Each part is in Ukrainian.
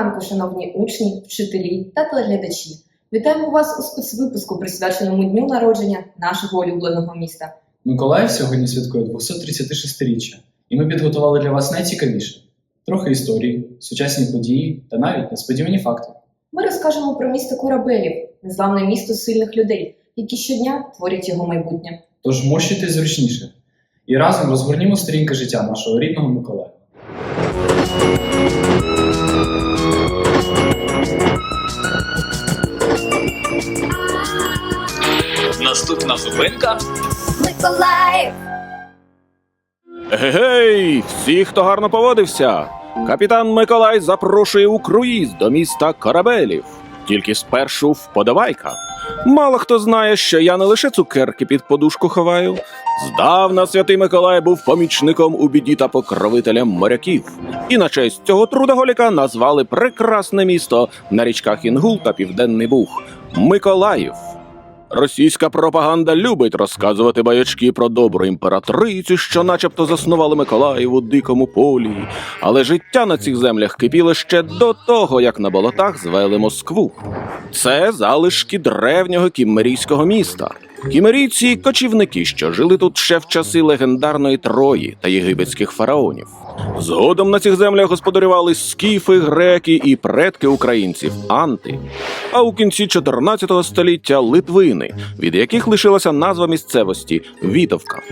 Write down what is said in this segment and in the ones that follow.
ранку, шановні учні, вчителі та телеглядачі. Вітаємо вас у спецвипуску, присвяченому дню народження нашого улюбленого міста. Миколаїв сьогодні святкує 236-річчя, і ми підготували для вас найцікавіше: трохи історії, сучасні події та навіть несподівані факти. Ми розкажемо про місто Корабелів, незламне місто сильних людей, які щодня творять його майбутнє. Тож мощуйтесь зручніше і разом розгорнімо сторінки життя нашого рідного Миколаєва. Наступна зупинка Миколаїв! Гей, всі, хто гарно поводився. Капітан Миколай запрошує у круїз до міста Корабелів. Тільки спершу вподобайка. Мало хто знає, що я не лише цукерки під подушку ховаю. Здавна святий Миколай був помічником у біді та покровителем моряків. І на честь цього трудоголіка назвали прекрасне місто на річках Інгул та Південний Буг Миколаїв. Російська пропаганда любить розказувати баячки про добру імператрицю, що начебто заснували Миколаїв у дикому полі. Але життя на цих землях кипіло ще до того, як на болотах звели Москву. Це залишки древнього кіммерійського міста. Кімерійці кочівники, що жили тут ще в часи легендарної Трої та єгипетських фараонів. Згодом на цих землях господарювали скіфи, греки і предки українців анти. А у кінці 14 століття литвини, від яких лишилася назва місцевості Вітовка.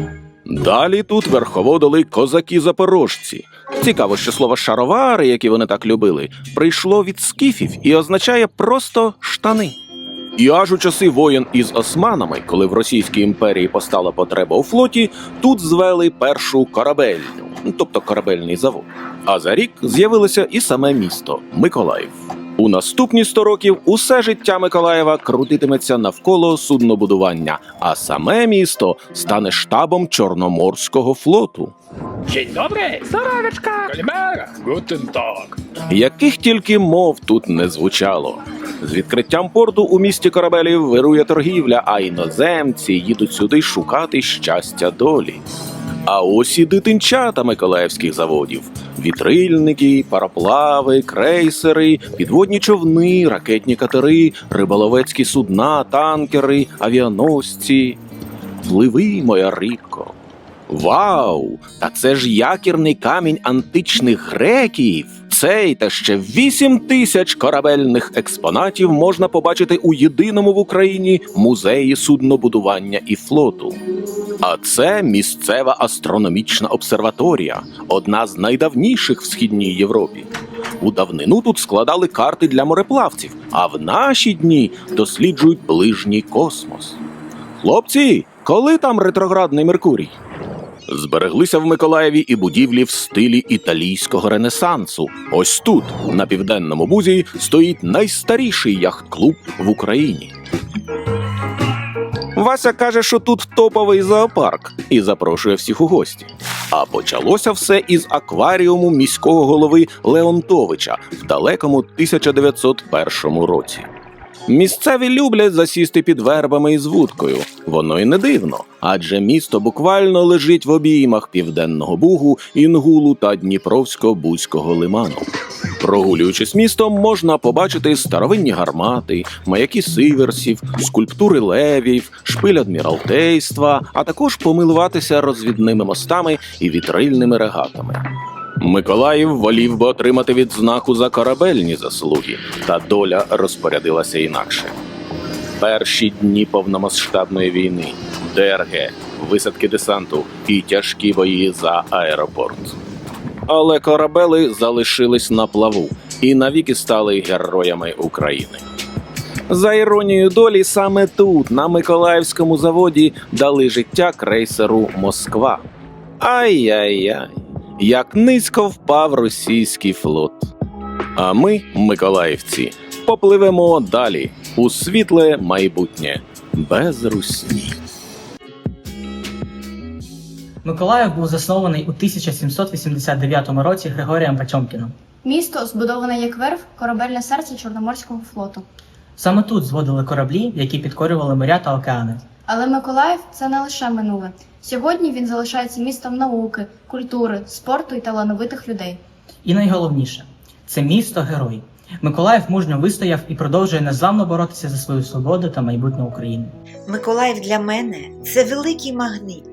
Далі тут верховодили козаки-запорожці. Цікаво, що слово шаровари, які вони так любили, прийшло від скіфів і означає просто штани. І аж у часи воєн із османами, коли в Російській імперії постала потреба у флоті, тут звели першу корабельню, тобто корабельний завод. А за рік з'явилося і саме місто Миколаїв. У наступні 100 років усе життя Миколаєва крутитиметься навколо суднобудування, а саме місто стане штабом Чорноморського флоту. Dzień dobry! Здоровечка! Калімера! Гутен так! Яких тільки мов тут не звучало. З відкриттям порту у місті корабелів вирує торгівля, а іноземці їдуть сюди шукати щастя долі. А ось і дитинчата миколаївських заводів: вітрильники, пароплави, крейсери, підводні човни, ракетні катери, риболовецькі судна, танкери, авіаносці. Пливи, моя рибко. Вау! Та це ж якірний камінь античних греків. Цей та ще вісім тисяч корабельних експонатів можна побачити у єдиному в Україні музеї суднобудування і флоту. А це місцева астрономічна обсерваторія, одна з найдавніших в східній Європі. У давнину тут складали карти для мореплавців, а в наші дні досліджують ближній космос. Хлопці, коли там ретроградний Меркурій? Збереглися в Миколаєві і будівлі в стилі італійського ренесансу. Ось тут, на південному бузі, стоїть найстаріший яхт-клуб в Україні. Вася каже, що тут топовий зоопарк і запрошує всіх у гості. А почалося все із акваріуму міського голови Леонтовича в далекому 1901 році. Місцеві люблять засісти під вербами із вудкою. Воно й не дивно, адже місто буквально лежить в обіймах південного бугу, інгулу та Дніпровсько-Бузького лиману. Прогулюючись містом, можна побачити старовинні гармати, маяки сиверсів, скульптури левів, шпиль адміралтейства, а також помилуватися розвідними мостами і вітрильними регатами. Миколаїв волів би отримати відзнаку за корабельні заслуги, та доля розпорядилася інакше. Перші дні повномасштабної війни, ДРГ, висадки десанту і тяжкі бої за аеропорт. Але корабели залишились на плаву і навіки стали героями України. За іронією долі, саме тут, на Миколаївському заводі, дали життя крейсеру Москва. Ай-яй-яй, як низько впав російський флот. А ми, миколаївці, попливемо далі у світле майбутнє без русні. Миколаїв був заснований у 1789 році Григорієм Патьомкіном. Місто збудоване як верф, корабельне серце Чорноморського флоту. Саме тут зводили кораблі, які підкорювали моря та океани. Але Миколаїв це не лише минуле. Сьогодні він залишається містом науки, культури, спорту і талановитих людей. І найголовніше це місто герой. Миколаїв мужньо вистояв і продовжує незламно боротися за свою свободу та майбутнє України. Миколаїв для мене це великий магніт,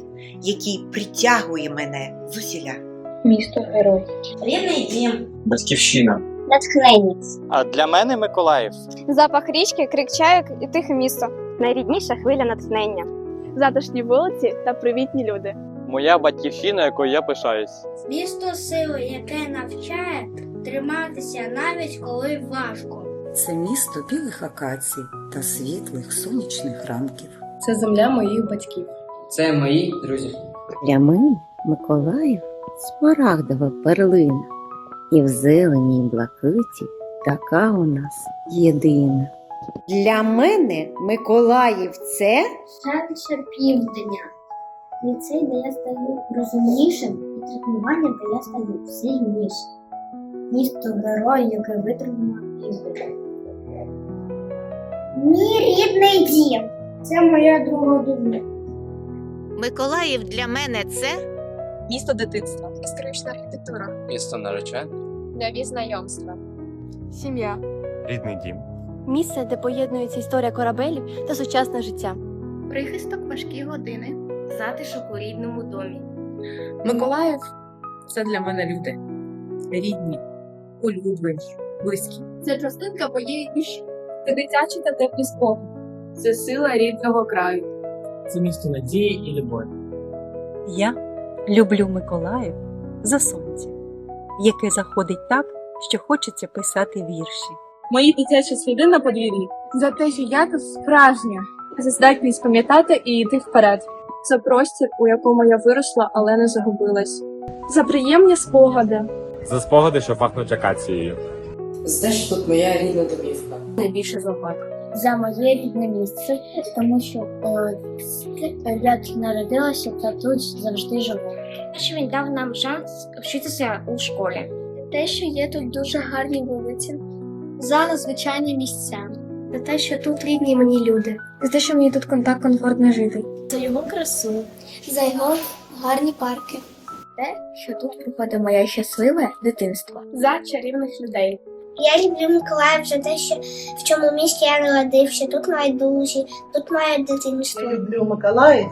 який притягує мене звусіля. Місто герой. Рідний дім. Батьківщина. Натхнення. А для мене Миколаїв. Запах річки, крик чайок і тихе місто. Найрідніша хвиля натхнення. Затишні вулиці та привітні люди. Моя батьківщина, якою я пишаюсь. Місто сили, яке навчає триматися навіть коли важко. Це місто білих акацій та світлих сонячних ранків. Це земля моїх батьків. Це мої друзі. Для мене Миколаїв смарагдова перлина, і в зеленій блакиті така у нас єдина. Для мене Миколаїв це Селище півдня. Ліцей, де я стаю розумнішим, і тренування, де я стаю сильнішим. Місто герой, яке витримало південь. Мій рідний дім. Це моя друга дома. Миколаїв для мене це Місто дитинства. Історична архітектура. Місто наречене. Нові знайомства. Сім'я. Рідний дім. Місце, де поєднується історія корабелів та сучасне життя. Прихисток важкі години. Затишок у рідному домі. Миколаїв це для мене люди. Рідні, улюблені, близькі. Це частинка моєї душі. Це дитячі та теплі спогади. Це сила рідного краю. Це місто надії і любові. Я люблю Миколаїв за сонце, яке заходить так, що хочеться писати вірші. Мої дитячі сліди на подвір'ї. За те, що я тут справжня. За здатність пам'ятати і йти вперед. За простір, у якому я виросла, але не загубилась. За приємні спогади. За спогади, що пахнуть акацією. Це ж тут моя рідна домівка. Найбільше зоопарк. За моє рідне місце, тому що е, я тут народилася та тут завжди живу. Те, що він дав нам шанс вчитися у школі. Те, що є тут дуже гарні вулиці, за надзвичайні місця. За те, що тут рідні мені люди. За те, що мені тут контакт комфортно жити. За його красу, за його гарні парки. Те, що тут проходить моє щасливе дитинство. За чарівних людей. Я люблю Миколаїв за те, що в цьому місті я народився, тут мої друзі, тут моє дитинство. Я люблю Миколаїв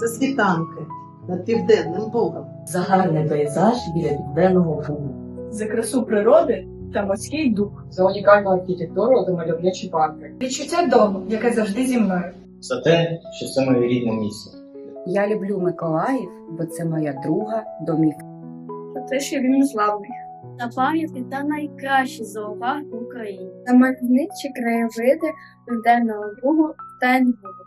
за світанки над південним Богом. За гарний пейзаж біля південного Бугу. За красу природи та морський дух. За унікальну архітектуру та мальовничі парки. Відчуття дому, яке завжди зі мною. За те, що це моє рідне місто. Я люблю Миколаїв, бо це моя друга домівка. За те, що він незламний. На пам'ятки та найкращий зоопарк в Україні. За мальовничі краєвиди південного Бугу та Львова.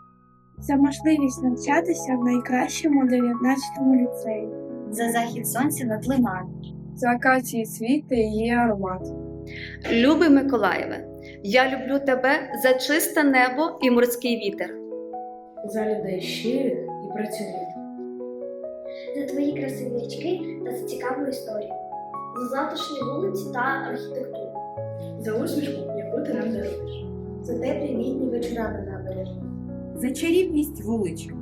За можливість навчатися в найкращому 19-му ліцеї. За захід сонця над лиманом. За акації світ та її аромат. Любий Миколаєве, я люблю тебе за чисте небо і морський вітер. За людей щирих і працьовитих. За твої красиві річки та за цікаву історію. За затишні вулиці та архітектуру. За усмішку, яку ти нам даруєш. За теплі літні вечора на набережні. за чарівність вуличок,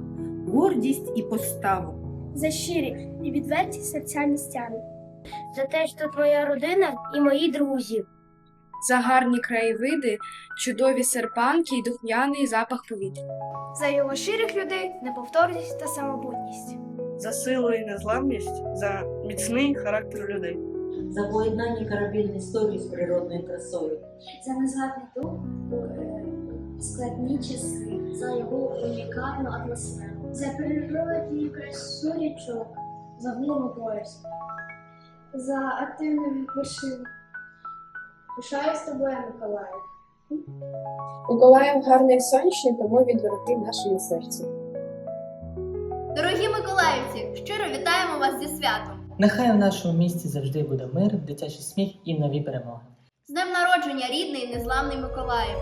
гордість і поставу. За щирі і відверті серця містяни. За те, що твоя родина і мої друзі. За гарні краєвиди, чудові серпанки і духмяний запах повітря. За його щирих людей, неповторність та самобутність. За силу і незламність, за міцний характер людей. За поєднання корабельної історії з природною красою. За незламний дух е, складні часи. За його унікальну атмосферу. За природні красу річок. За голову пояс. За активний відпочинок. Пишаюсь тобою, Миколаїв. Миколаїв гарний сонячний, тому він дорогий нашому серцю. Дорогі миколаївці, щиро вітаємо вас зі святом! Нехай у нашому місті завжди буде мир, дитячий сміх і нові перемоги. З днем народження, рідний і незламний Миколаїв!